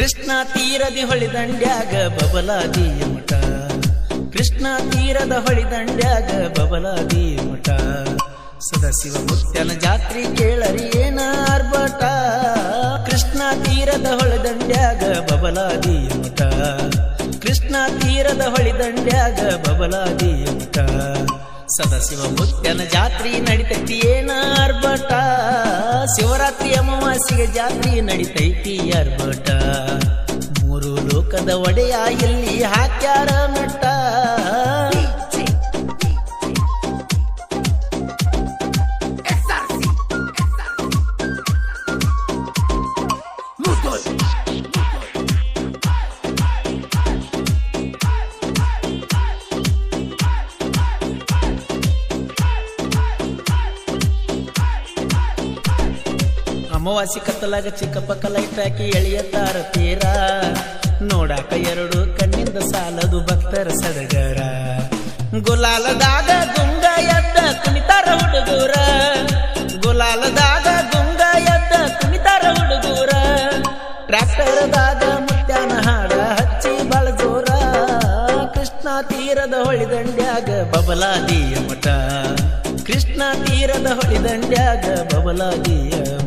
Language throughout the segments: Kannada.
ಕೃಷ್ಣ ತೀರದಿ ಹೊಳಿದಂಡ್ಯಾಗ ಬಬಲಾದಿ ಮಠ. ಕೃಷ್ಣ ತೀರದ ಹೊಳಿದಂಡ್ಯಾಗ ಬಬಲಾದಿ ಮಠ. ಸದಾಶಿವ ಮುತ್ಯನ ಜಾತ್ರಿ ಕೇಳರಿ ಏನ ಆರ್ಭಟ. ಕೃಷ್ಣ ತೀರದ ಹೊಳಿದಂಡ್ಯಾಗ ಬಬಲಾದಿ ಮಠ. ಕೃಷ್ಣ ತೀರದ ಹೊಳಿದಂಡ್ಯಾಗ ಬಬಲಾದಿ ಮಠ. ಸದಾಶಿವ ಮುತ್ಯನ ಜಾತ್ರಿ ನಡಿತೈತಿ ಏನ ಶಿವರಾತ್ರಿ ಅಮಾವಾಸ್ಯೆಗೆ ಜಾತ್ರೆ ನಡಿತೈತಿ ಅರ್ಬಟ ಮೂರು ಲೋಕದ ಒಡೆಯ ಇಲ್ಲಿ ಹಾಕ್ಯಾರ ಮಟ್ಟ ಅಮಾವಾಸ್ಯೆ ಕತ್ತಲಾಗ ಚಿಕ್ಕಪ್ಪ ಲೈಟ್ ಹಾಕಿ ಎಳೆಯತ್ತಾರ ತೀರ ನೋಡಾಕ ಎರಡು ಕಣ್ಣಿಂದ ಸಾಲದು ಭಕ್ತರ ಸಡಗರ. ಗುಲಾಲದಾಗ ದುಂಗ ಎದ್ದ ಕುಣಿತಾರ ಹುಡುಗೂರ. ಗುಲಾಲದಾಗ ದುಂಗ ಎದ್ದ ಕುಣಿತಾರ ಹುಡುಗೂರ. ಟ್ರ್ಯಾಕ್ಟರ್ದಾಗ ಮುತ್ಯಾನ ಹಾಡ ಹಚ್ಚಿ ಬಾಳ ಜೋರ. ಕೃಷ್ಣ ತೀರದ ಹೊಳಿದಂಡ್ಯಾಗ ಬಬಲಾದಿಯ ಮಠ. ಕೃಷ್ಣ ತೀರದ ಹೊಳಿದಂಡ್ಯಾಗ ಬಬಲಾದಿಯ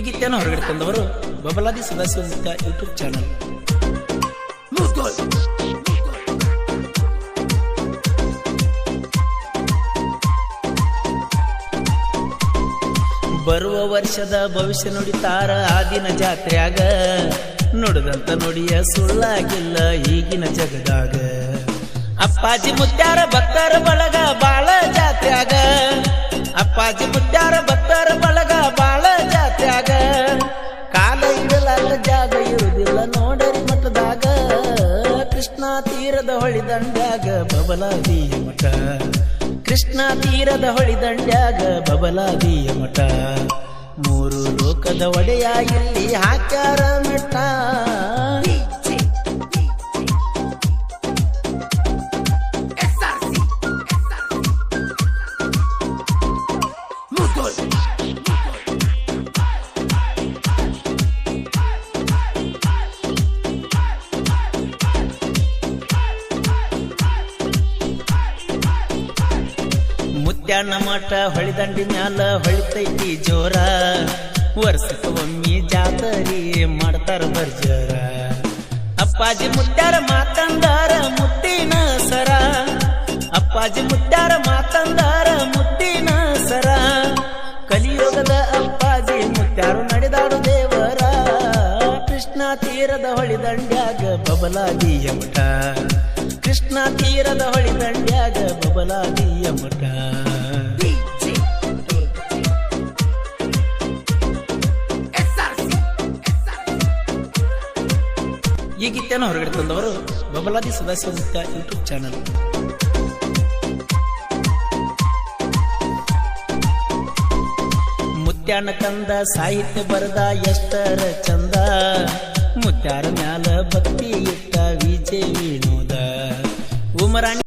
ಗೀತೆಯನ್ನು ಹೊರಗಡೆ ತಂದವರು? ಬಬಲಾದಿ ಮುಖ್ಯ ಯೂಟ್ಯೂಬ್ ಚಾನಲ್ ಬರುವ ವರ್ಷದ ಭವಿಷ್ಯ ನುಡಿತಾರ ಆ ದಿನ ಜಾತ್ರೆಯಾಗ. ನುಡಿದಂತ ನುಡಿಯ ಸುಳ್ಳಾಗಿಲ್ಲ ಈಗಿನ ಜಗದಾಗ. ಅಪ್ಪಾಜಿ ಮುತ್ತಾರ ಭಕ್ತರ ಬಳಗ. ಹೊಳಿದಂಡ್ಯಾಗ ಬಬಲಾದಿಯ ಮಠ. ಕೃಷ್ಣ ತೀರದ ಹೊಳಿದಂಡ್ಯಾಗ ಬಬಲಾದಿಯ ಮಠ. ಮೂರು ಲೋಕದ ಒಡೆಯ ಇಲ್ಲಿ ಹಾಕ್ಯಾರ ಮಠ ಮುತ್ಯಾನ ಮಠ ಹೊಳಿದಂಡಿ ಮ್ಯಾಲ ಹೊಳಿತೈತಿ ಜೋರ. ವರ್ಷಕ್ಕ ಒಮ್ಮಿ ಜಾತರಿ ಮಾಡ್ತಾರ ಬರ್ಜರ ಅಪ್ಪಾಜಿ ಮುತ್ಯಾರ ಮಾತಂದಾರ ಮುತ್ತಿನ ಸರ. ಅಪ್ಪಾಜಿ ಮುತ್ಯಾರ ಮಾತಂದಾರ ಮುತ್ತಿನ ಸರ. ಕಲಿಯುಗದ ಅಪ್ಪಾಜಿ ಮುತ್ಯಾರು ನಡೆದಾಡು ದೇವರ. ಕೃಷ್ಣ ತೀರದ ಹೊಳಿದಂಡ್ಯಾಗ ಬಬಲಾದಿಯ ಮಠ ಕೃಷ್ಣ ತೀರದ ಹೊಳಿದಂಡ್ಯಾಗ ಬಬಲಾದಿಯ ಮಠ ಈ ಗೀತೆಯನ್ನು ಹೊರಗಡೆ ತಂದವರು ಬಬಲಾದಿ ಸದಾಶಿವ ಮುಖ್ಯ ಯೂಟ್ಯೂಬ್ ಚಾನಲ್. ಮುತ್ಯಾನ ಕಂದ ಸಾಹಿತ್ಯ ಬರದ ಎಷ್ಟರ ಚಂದ. ಮುತ್ಯಾರ ಮ್ಯಾಲ ಭಕ್ತಿ ಇಟ್ಟ ವಿಜಯ ವಿನೋದ. ಉಮರಾಣಿ